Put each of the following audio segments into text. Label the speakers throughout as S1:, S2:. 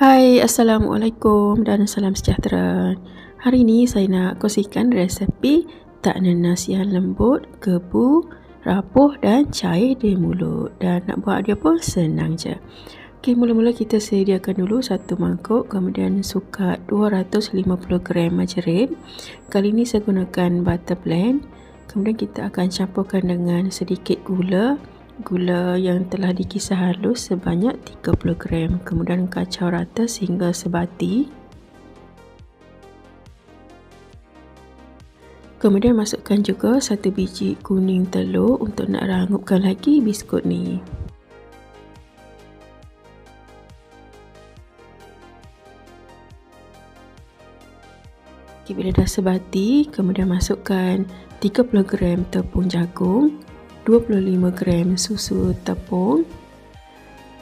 S1: Hai, Assalamualaikum dan salam sejahtera. Hari ini saya nak kongsikan resepi tak nanas yang lembut, kebu, rapuh dan cair di mulut. Dan nak buat dia pun senang je. Okey, mula-mula kita sediakan dulu satu mangkuk, kemudian sukat 250 gram margarin. Kali ini saya gunakan butter blend. Kemudian kita akan campurkan dengan sedikit gula, gula yang telah dikisar halus sebanyak 30 gram. Kemudian kacau rata sehingga sebati. Kemudian masukkan juga satu biji kuning telur untuk nak rangupkan lagi biskut ni. Bila dah sebati, kemudian masukkan 30 gram tepung jagung 25 gram susu tepung.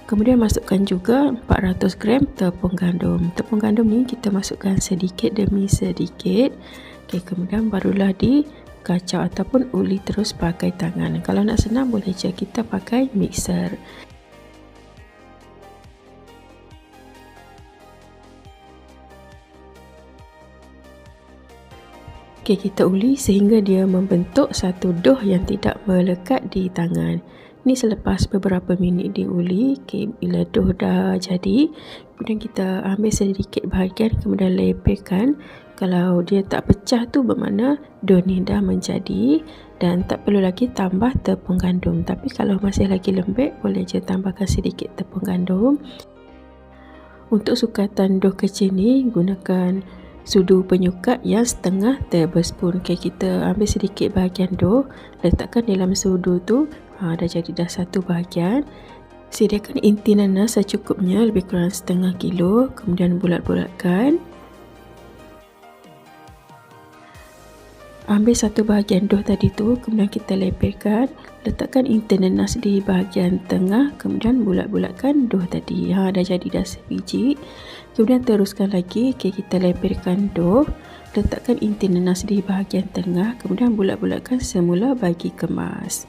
S1: Kemudian masukkan juga 400 gram tepung gandum. Tepung gandum ni kita masukkan sedikit demi sedikit. Okay, kemudian barulah di kacau ataupun uli terus pakai tangan. Kalau nak senang boleh je kita pakai mixer Okey, kita uli sehingga dia membentuk satu doh yang tidak melekat di tangan. Ini selepas beberapa minit diuli, okey, bila doh dah jadi, kemudian kita ambil sedikit bahagian kemudian lepaskan. Kalau dia tak pecah tu bermakna doh ni dah menjadi dan tak perlu lagi tambah tepung gandum. Tapi kalau masih lagi lembek, boleh je tambahkan sedikit tepung gandum. Untuk sukatan doh kecil ni, gunakan sudu penyukat yang setengah tablespoon. Okay, kita ambil sedikit bahagian dough, letakkan dalam sudu tu. Ha, dah jadi dah satu bahagian. Sediakan inti nanas secukupnya, lebih kurang setengah kilo. Kemudian bulat-bulatkan. Ambil satu bahagian dough tadi tu, kemudian kita lepaskan. Letakkan inti nanas di bahagian tengah, kemudian bulat-bulatkan dough tadi. Ha, dah jadi dah sebiji. Kemudian teruskan lagi, okay, kita lepaskan dough. Letakkan inti nanas di bahagian tengah, kemudian bulat-bulatkan semula bagi kemas.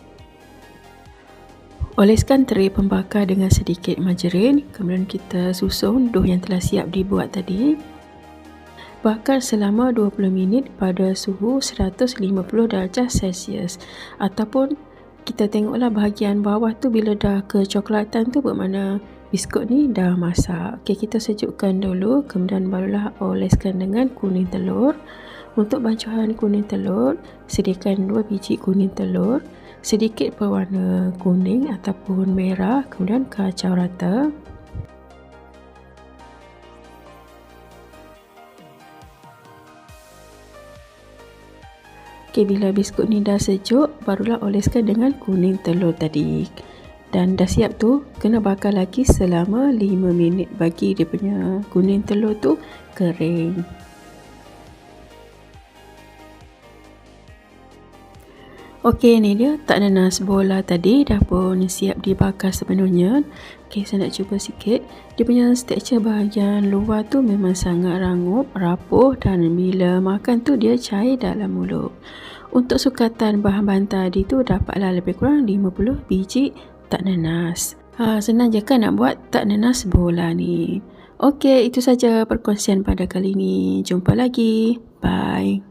S1: Oleskan teri pembakar dengan sedikit margarin, kemudian kita susun dough yang telah siap dibuat tadi. Bakar selama 20 minit pada suhu 150 darjah Celsius ataupun kita tengoklah bahagian bawah tu bila dah kecoklatan tu bermakna biskut ni dah masak. Okey kita sejukkan dulu kemudian barulah oleskan dengan kuning telur. Untuk bancuhan kuning telur, sediakan 2 biji kuning telur, sedikit berwarna kuning ataupun merah, kemudian kacau rata. Okey, bila biskut ni dah sejuk, barulah oleskan dengan kuning telur tadi. Dan dah siap tu, kena bakar lagi selama 5 minit bagi dia punya kuning telur tu kering. Okey, ni dia tak nanas bola tadi dah pun siap dibakar sepenuhnya. Okey, saya nak cuba sikit. Dia punya tekstur bahagian luar tu memang sangat rangup, rapuh dan bila makan tu dia cair dalam mulut. Untuk sukatan bahan-bahan tadi tu dapatlah lebih kurang 50 biji tak nanas. Ha, senang je kan nak buat tak nanas bola ni. Okey, itu saja perkongsian pada kali ini. Jumpa lagi. Bye.